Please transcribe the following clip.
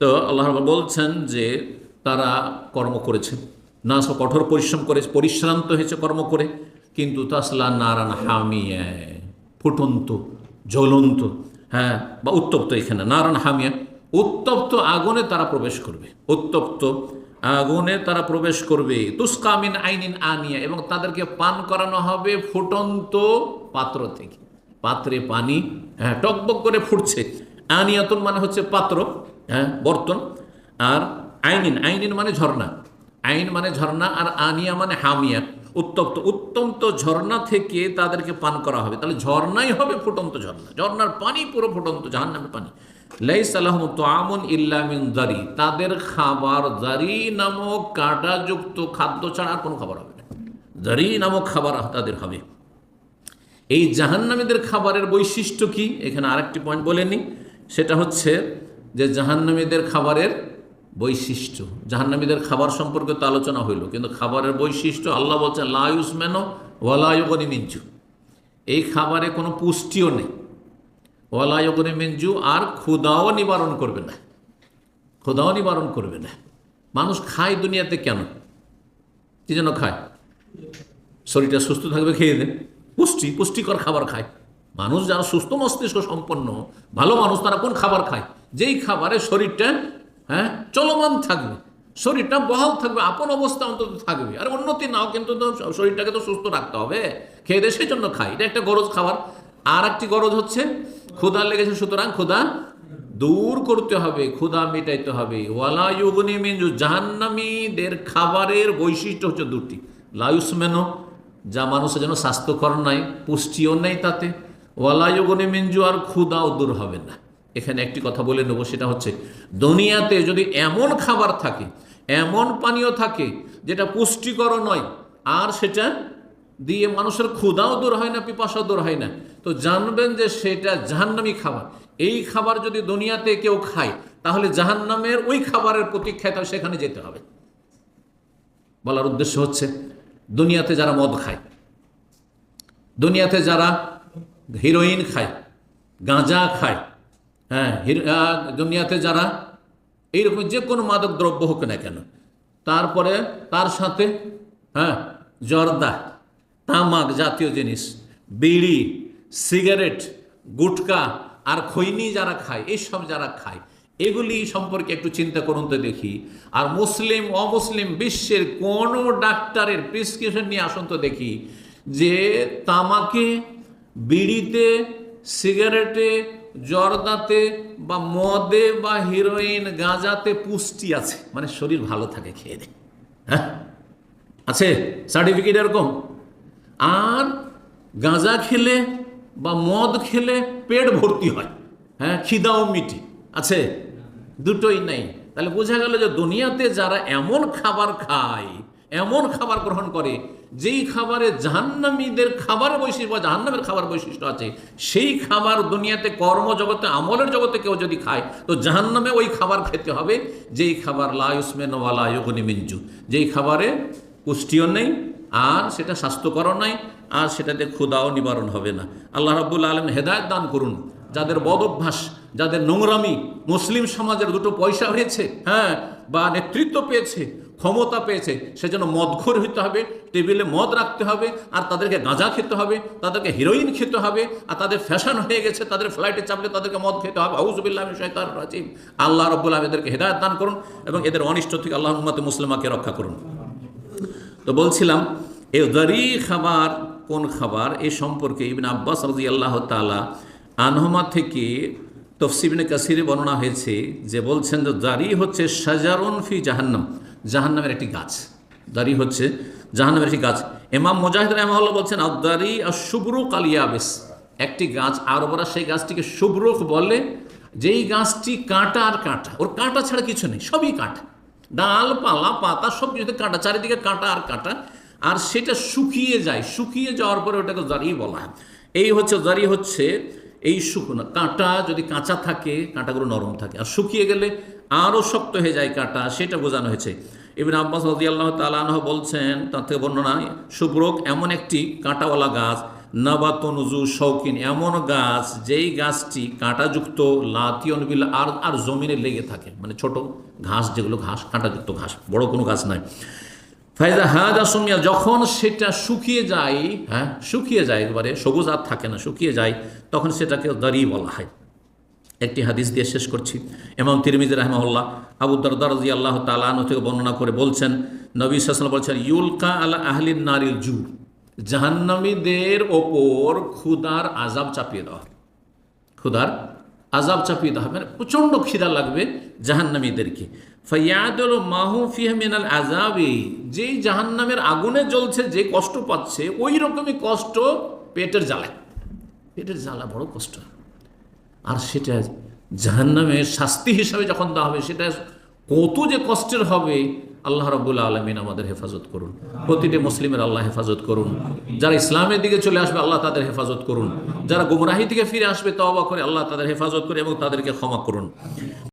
তো আল্লাহ বলছেন যে তারা কর্ম করেছে। না সব কঠোর পরিশ্রম করে, পরিশ্রান্ত হয়েছে কর্ম করে, কিন্তু তাসলা নারান হামিয়া, ফুটন্ত, জ্বলন্ত হ্যাঁ বা উত্তপ্ত এখানে। নারান হামিয়া, উত্তপ্ত আগুনে তারা প্রবেশ করবে। উত্তপ্ত আগুনে তারা প্রবেশ করবে। তুস্কামিন আইনিন আনিয়া, এবং তাদেরকে পান করানো হবে ফুটন্ত পাত্র থেকে। পাত্রে পানি হ্যাঁ টকবক করে ফুটছে। আনিয়াতুন মানে হচ্ছে পাত্র। হ্যাঁ বর্তন আর আইনিন আইনিন মানে ঝর্ণা। আইন মানে ঝর্ণা আর আনিয়া মানে হামিয়া উত্তপ্ত, উত্তন্ত ঝর্ণা থেকে তাদেরকে পান করা হবে। তাহলে ঝর্ণাই হবে ফুটন্ত ঝর্ণা। ঝর্ণার পানি পুরো ফুটন্ত, জাহান্নামের পানি। লাইস আলহম তো আমন ইল্লামিন জারি তাদের খাবার জারি নামক কাঁটাযুক্ত খাদ্য ছাড়া আর কোনো খাবার হবে না। জারি নামক খাবার তাদের হবে। এই জাহান্নামীদের খাবারের বৈশিষ্ট্য কি? এখানে আরেকটি পয়েন্ট বলে নিই। সেটা হচ্ছে যে জাহান্নামীদের খাবারের বৈশিষ্ট্য। জাহান্নামীদের খাবার সম্পর্কে তো আলোচনা হইল, কিন্তু খাবারের বৈশিষ্ট্য আল্লাহ বলছেন লায়ুস মেন ওয়ালায়ুগনি মিঞ্জু এই খাবারে কোনো পুষ্টিও নেই। ওয়ালায়ুগনি মিঞ্জু আর ক্ষুদাও নিবারণ করবে না। ক্ষুদাও নিবারণ করবে না। মানুষ খায় দুনিয়াতে কেন? কি যেন খায়? শরীরটা সুস্থ থাকবে, খেয়ে দেন পুষ্টি, পুষ্টিকর খাবার খায়। মানুষ যারা সুস্থ মস্তিষ্ক সম্পন্ন, ভালো মানুষ তারা কোন খাবার খায়? যেই খাবারে শরীরটা হ্যাঁ চলমান থাকবে, শরীরটা বহাল থাকবে, আপন অবস্থা অন্তত থাকবে। আর উন্নতি নাও, কিন্তু শরীরটাকে তো সুস্থ রাখতে হবে। খেয়ে দিয়ে সেই জন্য খাই। এটা একটা গরজ খাবার। আর একটি গরজ হচ্ছে, ক্ষুধা লেগেছে, সুতরাং ক্ষুধা দূর করতে হবে, ক্ষুধা মেটাইতে হবে। ওয়ালা ইউগনি মিনজু জাহান্নামীদের খাবারের বৈশিষ্ট্য হচ্ছে দুটি। লায়ুসমেনো যা মানুষের জন্য স্বাস্থ্যকর নাই পুষ্টিও নেই তাতে। ওয়ালা ওয়ালায়ুগনি মিঞ্জু আর ক্ষুদাও দূর হবে না। এখানে একটি কথা বলে নেব, সেটা হচ্ছে দুনিয়াতে যদি এমন খাবার থাকে, এমন পানীয় থাকে, যেটা পুষ্টিকর নয়, আর সেটা দিয়ে মানুষের ক্ষুদাও দূর হয় না, পিপাসাও দূর হয় না, তো জানবেন যে সেটা জাহান্নামী খাবার। এই খাবার যদি দুনিয়াতে কেউ খায়, তাহলে জাহান্নামের ওই খাবারের প্রতীক্ষায় তাহলে সেখানে যেতে হবে। বলার উদ্দেশ্য হচ্ছে, দুনিয়াতে যারা মদ খায়, দুনিয়াতে যারা হিরোইন খায়, গাঁজা খায় হ্যাঁ দুনিয়াতে যারা এইরকম যে কোনো মাদক দ্রব্য হোক না কেন, তারপরে তার সাথে হ্যাঁ জর্দা, তামাক জাতীয় জিনিস, বিড়ি, সিগারেট, গুটকা আর খৈনি যারা খায় এইসব যারা খায়, এগুলি সম্পর্কে একটু চিন্তা করুন তো দেখি। আর মুসলিম, অমুসলিম বিশ্বের কোন ডাক্তারের প্রেসক্রিপশন নিয়ে আসুন তো দেখি যে তামাকে, বিড়িতে, সিগারেটে জর্দাতে বা মদে বা হিরোইন গাঁজাতে পুষ্টি আছে। মানে শরীর ভালো থাকে খেয়ে দেয় হ্যাঁ? আছে? সার্টিফিকেট এরকম? আর গাঁজা খেলে বা মদ খেলে পেট ভর্তি হয়। হ্যাঁ? খিদাও মিটি। আছে? দুটোই নেই। তাহলে বোঝা গেল যে দুনিয়াতে যারা এমন খাবার খায় এমন খাবার গ্রহণ করে, যেই খাবারে জাহান্নামীদের খাবার বৈশিষ্ট্য বা জাহান্নামের খাবার বৈশিষ্ট্য আছে, সেই খাবার দুনিয়াতে কর্মজগতে, আমলের জগতে কেউ যদি খায়, তো জাহান্নামে ওই খাবার খেতে হবে। যেই খাবার লায়ুসমেন ওয়ালা ইউগনি মিঞ্জু যেই খাবারে পুষ্টিও নেই, আর সেটা স্বাস্থ্যকর নাই, আর সেটাতে ক্ষুদাও নিবারণ হবে না। আল্লাহ রাব্বুল আলম হেদায়ত দান করুন। যাদের বদ অভ্যাস যাদের নোংরামি মুসলিম সমাজের দুটো পয়সা হয়েছে হ্যাঁ বা নেতৃত্ব পেয়েছে, ক্ষমতা পেয়েছে, সেজন্য মদখোর হইতে হবে, টেবিলে মদ রাখতে হবে, আর তাদেরকে গাঁজা খেতে হবে, তাদেরকে হিরোইন খেতে হবে, আর তাদের ফ্যাশন হয়ে গেছে, তাদের ফ্লাইটে চাপলে তাদেরকে মদ খেতে হবে। রাজিম। আল্লাহ রব্বুল এদেরকে হেদায়ত দান করুন এবং এদের অনিষ্ট থেকে আল্লাহ উম্মতে মুসলিমাকে রক্ষা করুন। তো বলছিলাম, এ দরি খাবার কোন খাবার? এ সম্পর্কে ইবিন আব্বাস রাজি আল্লাহ তালা আনহমা থেকে তফসিবিনে কাসিরে বর্ণনা হয়েছে যে বলছেন যে দারি হচ্ছে সাজারুন ফি জাহান্নাম, জাহান্নামের একটি গাছ। দারি হচ্ছে জাহান্নামের একটি গাছ। এমাম মুজাহিদ রহমাল্লাহ বলছেন আদারি আর শুভ্রু কালিয়াবেস। একটি গাছ আরবরা সেই গাছটিকে শুভ্রুখ বলে, যেই গাছটি কাঁটা আর কাঁটা, ওর কাঁটা ছাড়া কিছু নেই, সবই কাঁটা। ডাল পালা পাতা সব কিছুতে কাঁটা, চারিদিকে কাঁটা আর কাঁটা। আর সেটা শুকিয়ে যায়, শুকিয়ে যাওয়ার পরে ওটাকে জারি বলা হয়। এই হচ্ছে জারি হচ্ছে এই শুকনো কাঁটা যদি কাঁচা থাকে, কাঁটাগুলো নরম থাকে। আর শুকিয়ে গেলে আরও শক্ত হয়ে যায় কাঁটা, সেটা বোঝানো হয়েছে। ইবিন আব্বাস রাজি আল্লাহ তালাহ বলছেন, তার থেকে বর্ণনা শুভ্রক এমন একটি কাঁটাওয়ালা গাছ নাবাতনুজু শৌকিন এমন গাছ যেই গাছটি কাঁটাযুক্ত লাতিয়ন বিল আর আর জমিনে লেগে থাকে। মানে ছোট ঘাস, যেগুলো ঘাস, কাঁটাযুক্ত ঘাস, বড় কোনো গাছ নয়। ফাইজা হাজা সুমিয়া, যখন সেটা শুকিয়ে যায় হ্যাঁ শুকিয়ে যায় একবারে, সবুজ আর থাকে না, শুকিয়ে যায়, তখন সেটাকে দাঁড়িয়ে বলা হয়। একটি হাদিস দিয়ে শেষ করছি। এমাম তিরমিজ রহমাউল্লাহ আবু দরদারজি আল্লাহ তালানু থেকে বর্ণনা করে বলছেন, নবী সাসলাম বলছেন, ইউলকা আলা আহলিন নারিল জু জাহান্নামীদের ওপর ক্ষুদার আজাব চাপিয়ে দেওয়া হবে। ক্ষুধার আজাব চাপিয়ে দেওয়া হবে মানে প্রচণ্ড খিদা লাগবে জাহান্নামীদেরকে। ফয়াদুল মাহু ফিহমিনাল আজাবি যেই জাহান্নামের আগুনে জ্বলছে, যে কষ্ট পাচ্ছে, ওই রকমই কষ্ট পেটের জ্বালায়। পেটের জ্বালা বড় কষ্ট। আর সেটা জাহান্নামের শাস্তি হিসাবে যখন দেওয়া হবে, সেটা কত যে কষ্টের হবে, আল্লাহ রবুল্লা আলমিন আমাদের হেফাজত করুন। প্রতিটি মুসলিমের আল্লাহ হেফাজত করুন। যারা ইসলামের দিকে চলে আসবে, আল্লাহ তাদের হেফাজত করুন। যারা গুমরাহি থেকে ফিরে আসবে, তওবা করে আল্লাহ তাদের হেফাজত করে এবং তাদেরকে ক্ষমা করুন।